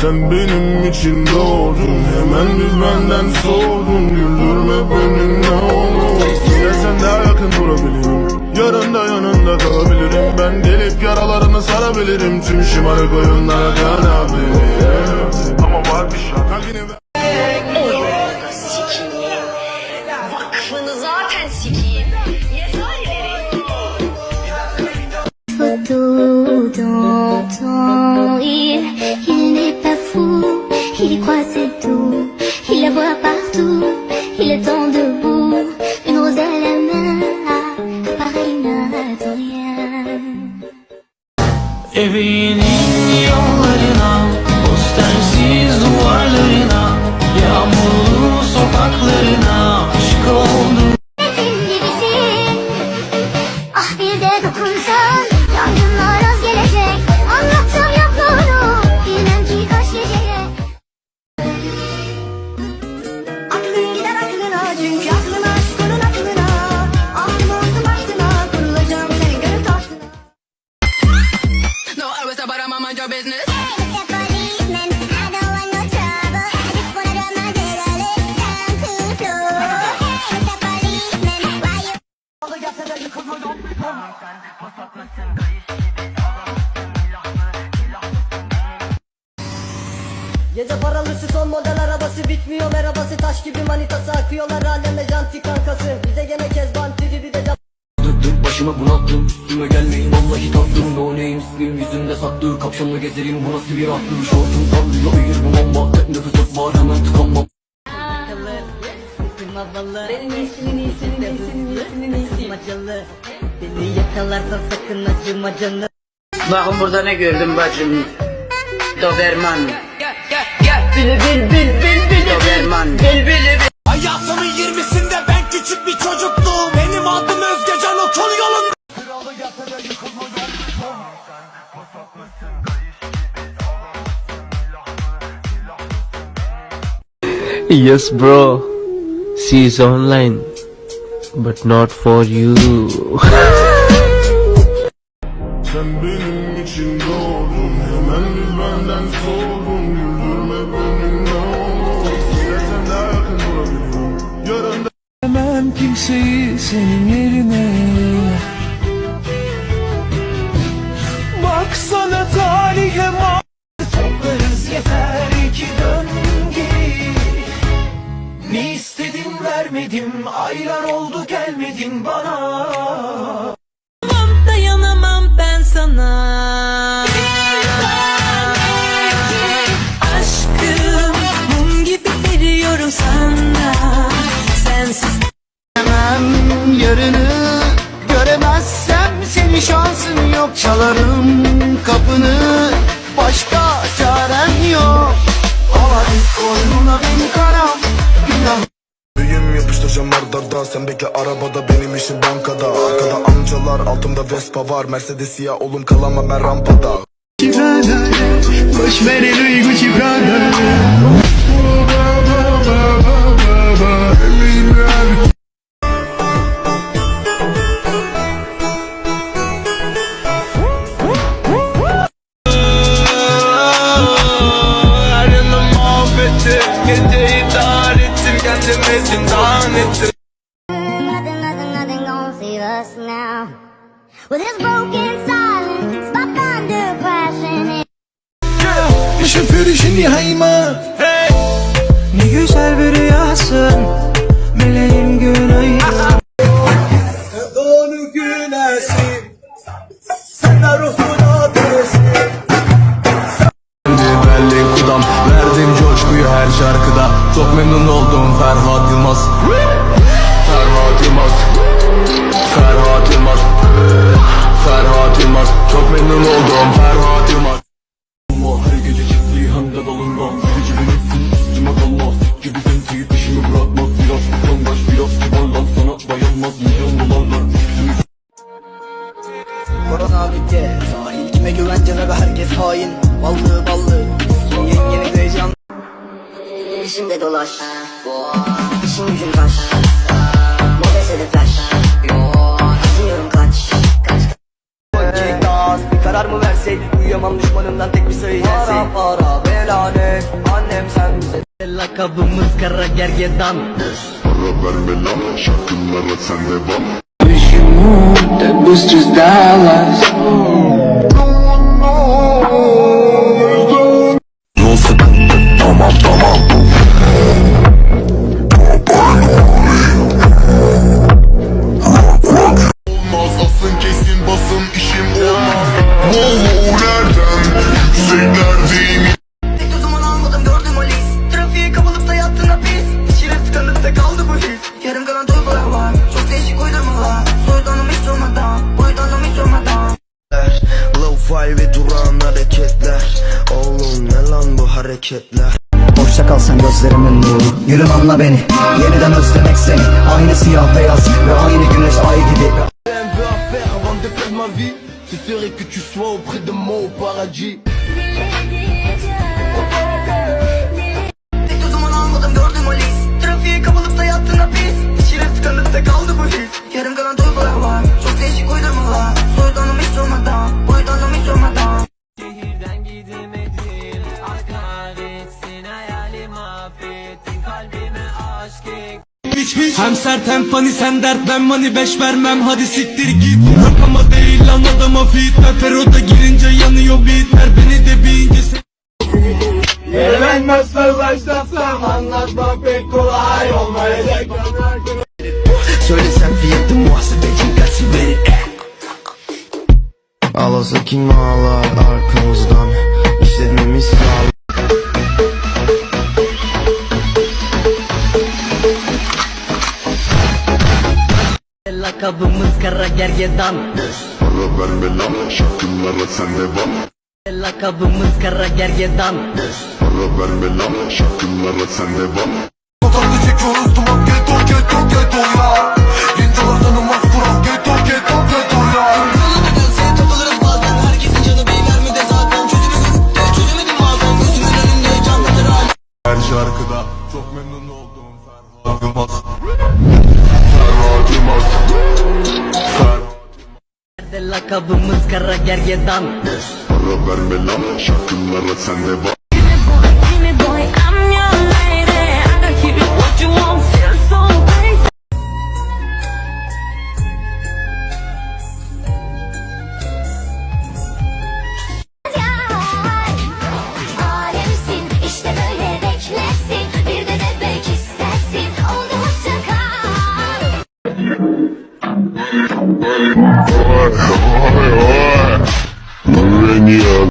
Sen benim için doğdun Hemen biz benden sordun Güldürme beni ne olur. Yine sen daha yakın durabilirim. Yarın da yanında kalabilirim. Ben delip yaralarını sarabilirim. Tüm şımarık oyunlara kanabilirim Evinin yollarına Postersiz duvarlarına Yağmurlu sokaklarına Aşık oldum gibisin, ah bir de dokunsan. Gece paralısı son model arabası bitmiyor merhabası taş gibi manitası akıyorlar aleme janti kankası bize gene kezban bir de Dık başıma bunalttım Üstüme gelmeyin vallahi tatlım No name ismim yüzümde saklı Kapşonla gezerim bu nasıl bir aklı Şortum sallıyor ama Tek nefes var hemen tıkanmam Benim iyisinin iyisinin iyisinin iyisinin iyisi Macalı Beni yakalarsan sakın acıma canım Bakın burada ne gördüm bacım. Doberman. Yeah, yeah, yeah. Bil bil bil bil bil Doberman. Bil bil bil. Hayatımın yirmisinde ben küçük bir çocuktum Benim adım Özgecan okul yolunda Yes, bro. She's online, but not for you. Sen benim için doğdun Hemen biz benden sordun Güldürme beni ne olur. Yine sen daha yakın durabilirim Yarın da Sevmem kimseyi senin yerine. Baksana talihe ma Toplarız yeter ki dön geri Ne istedim vermedim Aylar gelmedin bana. Dayanamam ben sana. Aşkım mum gibi veriyorum sana. Sensiz Yarını göremezsem seni şansın yok. Çalarım kapını başka çarem yok. Hadi koynuna beni karam Günah Yapıştıracağım ardarda Sen bekle arabada benim işim bankada. Arkada amcalar altımda Vespa var. Mercedes siyah oğlum kalamam ben rampada. Boş ver el Gucci Prada With this broken silence, my thunder crashing in. Düşün perişini hayman hey. Ne güzel bir rüyasın Meleğim güney Doğru güneşim Sen de ruhun kudam Verdim coşkuyu her şarkıda. Çok memnun oldum Ferhat Yılmaz Canabe herkes hain. Ballı ballı. Yengeniz heyecan Şimdi dolaş. İşin gücün kaç Modese hedefler Acıyorum kaç Kaç. Bir karar mı versek? Uyuyamam düşmanımdan tek bir sayı yersek Para para belanet. Annem sen bize Lakabımız kara gergedan. Para verme lan Şarkılarla sen devam Wish you moved that was just Ve duran hareketler. Oğlum ne lan bu hareketler? Hoşça kalsan gözlerimin nuru. Gülüm anla beni. Yeniden özlemek seni. Aynı siyah beyaz Ve aynı güneş ay gibi. Un peu à faire avant de perdre ma vie. Ce serait que tu sois auprès de moi au paradis. Yarım kalan duygular var. Çok değişik uydurmalar. Soydanım hiç durmadan Hem sert hem funny sen dert ben money. Beş vermem hadi siktir git. Rakama değil lan adama fit. Ben Fero'da girince yanıyor beatler. Beni de bir ince se- Ben nasıl başlasam anlatmam pek kolay olmayacak. Söylesem fiyatı muhasebecim kaç beni Ağlasa kim ağlar? Arkamızdan gergedan. Para verme lan şarkılara sen devam Lakabımız kara gergedan. Para verme lan şarkılara sen devam Sokakta çekiyoruz duman Geto geto geto ya. Gencolar tanımaz kural geto geto Lakabımız kara gergedan. Para verme lan şarkılara sen devam Ой, ой, ой, ой, ой,